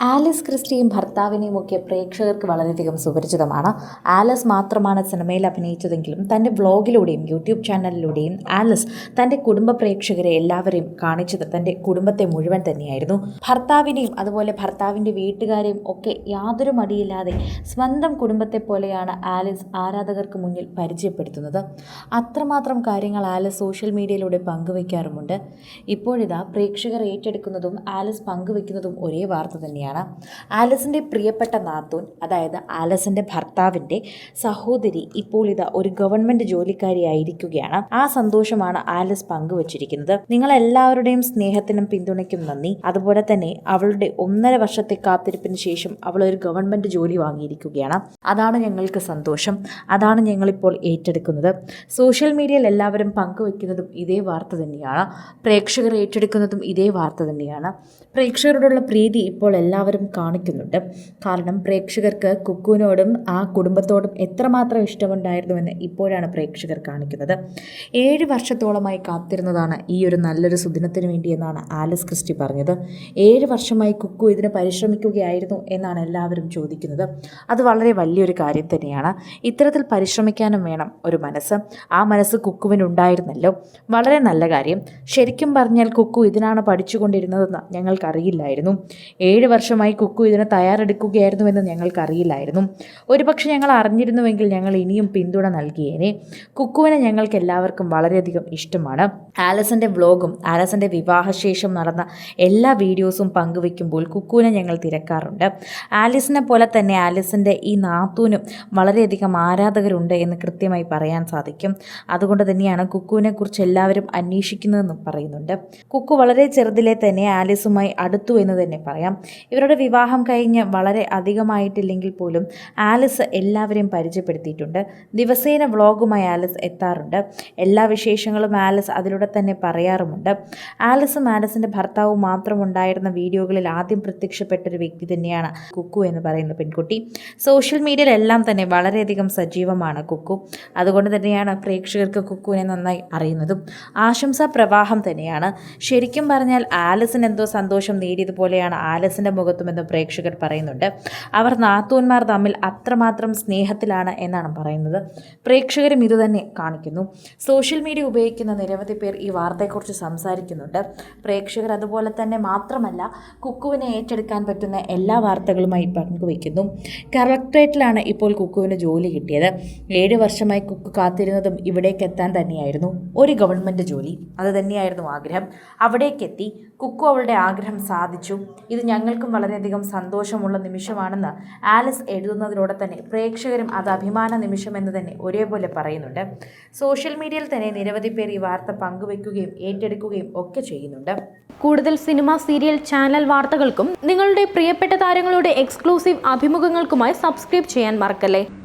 Alice ക്രിസ്റ്റിയും ഭർത്താവിനെയും ഒക്കെ പ്രേക്ഷകർക്ക് വളരെയധികം സുപരിചിതമാണ്. ആലിസ് മാത്രമാണ് സിനിമയിൽ അഭിനയിച്ചതെങ്കിലും തന്റെ വ്ളോഗിലൂടെയും യൂട്യൂബ് ചാനലിലൂടെയും ആലിസ് തന്റെ കുടുംബ പ്രേക്ഷകരെ എല്ലാവരെയും കാണിച്ചത് തന്റെ കുടുംബത്തെ മുഴുവൻ തന്നെയായിരുന്നു. ഭർത്താവിനെയും അതുപോലെ ഭർത്താവിന്റെ വീട്ടുകാരെയും ഒക്കെ യാതൊരു മടിയില്ലാതെ സ്വന്തം കുടുംബത്തെ പോലെയാണ് ആലിസ് ആരാധകർക്ക് മുന്നിൽ പരിചയപ്പെടുത്തുന്നത്. അത്രമാത്രം കാര്യങ്ങൾ ആലിസ് സോഷ്യൽ മീഡിയയിലൂടെ പങ്കുവയ്ക്കാറുമുണ്ട് ഇപ്പോഴിതാ പ്രേക്ഷകർ ഏറ്റെടുക്കുന്നതും ആലിസ് പങ്കുവയ്ക്കുന്നതും ഒരേ വാർത്ത തന്നെയാണ്. ആലിസിന്റെ പ്രിയപ്പെട്ട നാത്തൂൻ അതായത് ആലസിന്റെ ഭർത്താവിന്റെ സഹോദരി ഇപ്പോൾ ഇതാ ഒരു ഗവൺമെന്റ് ജോലിക്കാരിയായിരിക്കുകയാണ്. ആ സന്തോഷമാണ് ആലസ് പങ്കുവച്ചിരിക്കുന്നത്. നിങ്ങളെല്ലാവരുടെയും സ്നേഹത്തിനും പിന്തുണയ്ക്കും നന്ദി. അതുപോലെ തന്നെ അവളുടെ ഒന്നര വർഷത്തെ കാത്തിരിപ്പിന് ശേഷം അവൾ ഒരു ഗവൺമെന്റ് ജോലി വാങ്ങിയിരിക്കുകയാണ്. അതാണ് ഞങ്ങൾക്ക് സന്തോഷം. അതാണ് ഞങ്ങളിപ്പോൾ ഏറ്റെടുക്കുന്നത്. സോഷ്യൽ മീഡിയയിൽ എല്ലാവരും പങ്കുവയ്ക്കുന്നതും ഇതേ വാർത്ത തന്നെയാണ്. പ്രേക്ഷകർ ഏറ്റെടുക്കുന്നതും ഇതേ വാർത്ത തന്നെയാണ്. പ്രേക്ഷകരോടുള്ള പ്രീതി ഇപ്പോൾ എല്ലാവരും കാണിക്കുന്നുണ്ട്. കാരണം പ്രേക്ഷകർക്ക് കുക്കുവിനോടും ആ കുടുംബത്തോടും എത്രമാത്രം ഇഷ്ടമുണ്ടായിരുന്നുവെന്ന് ഇപ്പോഴാണ് പ്രേക്ഷകർ കാണിക്കുന്നത്. ഏഴ് വർഷത്തോളമായി കാത്തിരുന്നതാണ് ഈ ഒരു നല്ലൊരു സുദിനത്തിന് വേണ്ടി എന്നാണ് ആലസ് ക്രിസ്റ്റി പറഞ്ഞത്. ഏഴ് വർഷമായി കുക്കു ഇതിന് പരിശ്രമിക്കുകയായിരുന്നു എന്നാണ് എല്ലാവരും ചോദിക്കുന്നത്. അത് വളരെ വലിയൊരു കാര്യം തന്നെയാണ്. ഇത്തരത്തിൽ പരിശ്രമിക്കാനും വേണം ഒരു മനസ്സ്. ആ മനസ്സ് കുക്കുവിനുണ്ടായിരുന്നല്ലോ. വളരെ നല്ല കാര്യം. ശരിക്കും പറഞ്ഞാൽ കുക്കു ഇതിനാണ് പഠിച്ചുകൊണ്ടിരുന്നതെന്ന് ഞങ്ങൾക്കറിയില്ലായിരുന്നു. ഏഴ് വർഷമായി കുക്കു ഇതിന് തയ്യാറെടുക്കുകയായിരുന്നുവെന്ന് ഞങ്ങൾക്കറിയില്ലായിരുന്നു. ഒരുപക്ഷെ ഞങ്ങൾ അറിഞ്ഞിരുന്നുവെങ്കിൽ ഞങ്ങൾ ഇനിയും പിന്തുണ നൽകിയേനെ. കുക്കുവിനെ ഞങ്ങൾക്ക് എല്ലാവർക്കും വളരെയധികം ഇഷ്ടമാണ്. ആലസിന്റെ വ്ലോഗും ആലസിന്റെ വിവാഹശേഷം നടന്ന എല്ലാ വീഡിയോസും പങ്കുവെക്കുമ്പോൾ കുക്കുവിനെ ഞങ്ങൾ തിരക്കാറുണ്ട്. ആലിസിനെ പോലെ തന്നെ ആലിസിന്റെ ഈ നാത്തൂനും വളരെയധികം ആരാധകരുണ്ട് എന്ന് കൃത്യമായി പറയാൻ സാധിക്കും. അതുകൊണ്ട് തന്നെയാണ് കുക്കുവിനെ കുറിച്ച് എല്ലാവരും അന്വേഷിക്കുന്നതെന്നും പറയുന്നുണ്ട്. കുക്കു വളരെ ചെറുതിലെ തന്നെ ആലിസുമായി അടുത്തു എന്ന് തന്നെ പറയാം. ഇവരുടെ വിവാഹം കഴിഞ്ഞ് വളരെ അധികമായിട്ടില്ലെങ്കിൽ പോലും ആലിസ് എല്ലാവരെയും പരിചയപ്പെടുത്തിയിട്ടുണ്ട്. ദിവസേന വ്ളോഗുമായി ആലിസ് എത്താറുണ്ട്. എല്ലാ വിശേഷങ്ങളും ആലിസ് അതിലൂടെ തന്നെ പറയാറുമുണ്ട്. ആലിസും ആലിസിന്റെ ഭർത്താവും മാത്രം ഉണ്ടായിരുന്ന വീഡിയോകളിൽ ആദ്യം പ്രത്യക്ഷപ്പെട്ട ഒരു വ്യക്തി തന്നെയാണ് കുക്കു എന്ന് പറയുന്ന പെൺകുട്ടി. സോഷ്യൽ മീഡിയയിലെല്ലാം തന്നെ വളരെയധികം സജീവമാണ് കുക്കു. അതുകൊണ്ട് തന്നെയാണ് പ്രേക്ഷകർക്ക് കുക്കുവിനെ നന്നായി അറിയുന്നതും ആശംസാ പ്രവാഹം തന്നെയാണ്. ശരിക്കും പറഞ്ഞാൽ ആലിസിന് എന്തോ സന്തോഷം നേടിയതുപോലെയാണ് ആലിസിന്റെ മുഖത്തുമെന്ന് പ്രേക്ഷകർ പറയുന്നുണ്ട്. അവർ നാത്തൂന്മാർ തമ്മിൽ അത്രമാത്രം സ്നേഹത്തിലാണ് എന്നാണ് പറയുന്നത്. പ്രേക്ഷകരും ഇതുതന്നെ കാണിക്കുന്നു. സോഷ്യൽ മീഡിയ ഉപയോഗിക്കുന്ന നിരവധി പേർ ഈ വാർത്തയെക്കുറിച്ച് സംസാരിക്കുന്നുണ്ട്. പ്രേക്ഷകർ അതുപോലെ തന്നെ മാത്രമല്ല കുക്കുവിനെ ഏറ്റെടുക്കാൻ പറ്റുന്ന എല്ലാ വാർത്തകളുമായി പങ്കുവയ്ക്കുന്നു. കളക്ട്രേറ്റിലാണ് ഇപ്പോൾ കുക്കുവിന് ജോലി കിട്ടിയത്. ഏഴ് വർഷമായി കുക്കു കാത്തിരുന്നതും ഇവിടേക്ക് എത്താൻ തന്നെയായിരുന്നു ഒരു ഗവൺമെന്റ് ജോലി. അത് തന്നെയായിരുന്നു ആഗ്രഹം. അവിടേക്കെത്തി കുക്കു അവളുടെ ആഗ്രഹം സാധിച്ചു. ഇത് ഞങ്ങൾക്കും വളരെയധികം സന്തോഷമുള്ള നിമിഷമാണെന്ന് ആലിസ് എഴുതുന്നതിലൂടെ തന്നെ പ്രേക്ഷകരും അത് അഭിമാന നിമിഷമെന്ന് തന്നെ ഒരേപോലെ പറയുന്നുണ്ട്. സോഷ്യൽ മീഡിയയിൽ തന്നെ നിരവധി പേർ ഈ വാർത്ത പങ്കുവെക്കുകയും ഏറ്റെടുക്കുകയും ഒക്കെ ചെയ്യുന്നുണ്ട്. കൂടുതൽ സിനിമ സീരിയൽ ചാനൽ വാർത്തകൾക്കും നിങ്ങളുടെ പ്രിയപ്പെട്ട താരങ്ങളുടെ എക്സ്ക്ലൂസീവ് അഭിമുഖങ്ങൾക്കുമായി സബ്സ്ക്രൈബ് ചെയ്യാൻ മറക്കല്ലേ?